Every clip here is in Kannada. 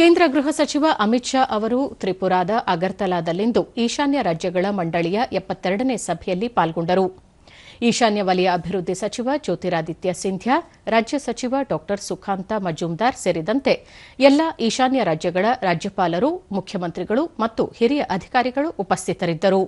ಕೇಂದ್ರ ಗೃಹ ಸಚಿವ ಅಮಿತ್ ಶಾ ಅವರು ತ್ರಿಪುರಾದ ಅಗರ್ತಲಾದಲ್ಲಿಂದು ಈಶಾನ್ಯ ರಾಜ್ಯಗಳ ಮಂಡಳಿಯ ಎಪ್ಪತ್ತೆರಡನೇ ಸಭೆಯಲ್ಲಿ ಪಾಲ್ಗೊಂಡರು. ಈಶಾನ್ಯ ವಲಯ ಅಭಿವೃದ್ಧಿ ಸಚಿವ ಜ್ಯೋತಿರಾದಿತ್ಯ ಸಿಂಧ್ಯಾ, ರಾಜ್ಯ ಸಚಿವ ಡಾ ಸುಖಾಂತ ಮಜುಮ್ದಾರ್ ಸೇರಿದಂತೆ ಎಲ್ಲ ಈಶಾನ್ಯ ರಾಜ್ಯಗಳ ರಾಜ್ಯಪಾಲರು, ಮುಖ್ಯಮಂತ್ರಿಗಳು ಮತ್ತು ಹಿರಿಯ ಅಧಿಕಾರಿಗಳು ಉಪಸ್ಥಿತರಿದ್ದರು.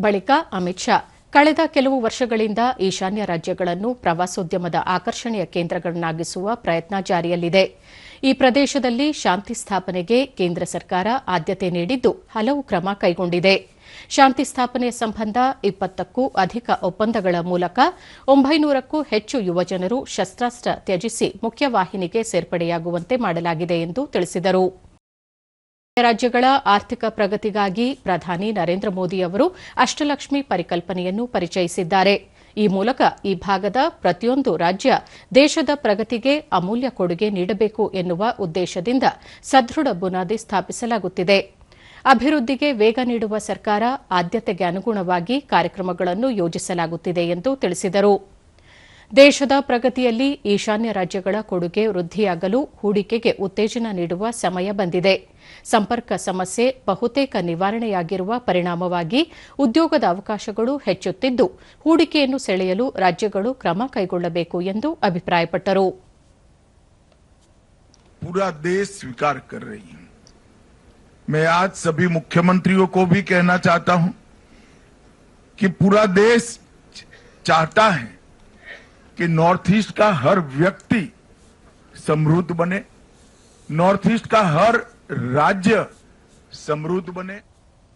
ಬಳಿಕ ಅಮಿತ್ ಶಾ. ಕಳೆದ ಕೆಲವು ವರ್ಷಗಳಿಂದ ಈಶಾನ್ಯ ರಾಜ್ಯಗಳನ್ನು ಪ್ರವಾಸೋದ್ಯಮದ ಆಕರ್ಷಣೆಯ ಕೇಂದ್ರಗಳನ್ನಾಗಿಸುವ ಪ್ರಯತ್ನ ಜಾರಿಯಲ್ಲಿದೆ. ಈ ಪ್ರದೇಶದಲ್ಲಿ ಶಾಂತಿ ಸ್ಥಾಪನೆಗೆ ಕೇಂದ್ರ ಸರ್ಕಾರ ಆದ್ಯತೆ ನೀಡಿದ್ದು ಹಲವು ಕ್ರಮ ಕೈಗೊಂಡಿದೆ. ಶಾಂತಿ ಸ್ಥಾಪನೆ ಸಂಬಂಧ ಇಪ್ಪತ್ತಕ್ಕೂ ಅಧಿಕ ಒಪ್ಪಂದಗಳ ಮೂಲಕ ಒಂಬೈನೂರಕ್ಕೂ ಹೆಚ್ಚು ಯುವಜನರು ಶಸ್ತ್ರಾಸ್ತ್ರ ತ್ಯಜಿಸಿ ಮುಖ್ಯವಾಹಿನಿಗೆ ಸೇರ್ಪಡೆಯಾಗುವಂತೆ ಮಾಡಲಾಗಿದೆ ಎಂದು ತಿಳಿಸಿದರು. ರಾಜ್ಯಗಳ ಆರ್ಥಿಕ ಪ್ರಗತಿಗಾಗಿ ಪ್ರಧಾನಿ ನರೇಂದ್ರ ಮೋದಿ ಅವರು ಅಷ್ಟಲಕ್ಷ್ಮಿ ಪರಿಕಲ್ಪನೆಯನ್ನು ಪರಿಚಯಿಸಿದ್ದಾರೆ. ಈ ಮೂಲಕ ಈ ಭಾಗದ ಪ್ರತಿಯೊಂದು ರಾಜ್ಯ ದೇಶದ ಪ್ರಗತಿಗೆ ಅಮೂಲ್ಯ ಕೊಡುಗೆ ನೀಡಬೇಕು ಎನ್ನುವ ಉದ್ದೇಶದಿಂದ ಸದೃಢ ಬುನಾದಿ ಸ್ಥಾಪಿಸಲಾಗುತ್ತಿದೆ. ಅಭಿವೃದ್ಧಿಗೆ ವೇಗ ನೀಡುವ ಸರ್ಕಾರ ಆದ್ಯತೆಗೆ ಅನುಗುಣವಾಗಿ ಕಾರ್ಯಕ್ರಮಗಳನ್ನು ಯೋಜಿಸಲಾಗುತ್ತಿದೆ ಎಂದು ತಿಳಿಸಿದರು. ದೇಶದ ಪ್ರಗತಿಯಲ್ಲಿ ಈಶಾನ್ಯ ರಾಜ್ಯಗಳ ಕೊಡುಗೆ ವೃದ್ಧಿಯಾಗಲು ಹೂಡಿಕೆಗೆ ಉತ್ತೇಜನ ನೀಡುವ ಸಮಯ ಬಂದಿದೆ ಸಂಪರ್ಕ ಸಮಸ್ಯೆ ಬಹುತೇಕ ನಿವಾರಣೆಯಾಗಿರುವ ಪರಿಣಾಮವಾಗಿ ಉದ್ಯೋಗದ ಅವಕಾಶಗಳು ಹೆಚ್ಚುತ್ತಿದ್ದು ಹೂಡಿಕೆಯನ್ನು ಸೆಳೆಯಲು ರಾಜ್ಯಗಳು ಕ್ರಮ ಕೈಗೊಳ್ಳಬೇಕು ಎಂದು ಅಭಿಪ್ರಾಯಪಟ್ಟರು पूरा देश स्वीकार कर रही है मैं आज सभी मुख्यमंत्रियों को भी कहना चाहता हूं कि पूरा देश चाहता है कि नॉर्थ ईस्ट का हर व्यक्ति समृद्ध बने, नॉर्थ ईस्ट का हर राज्य समृद्ध बने।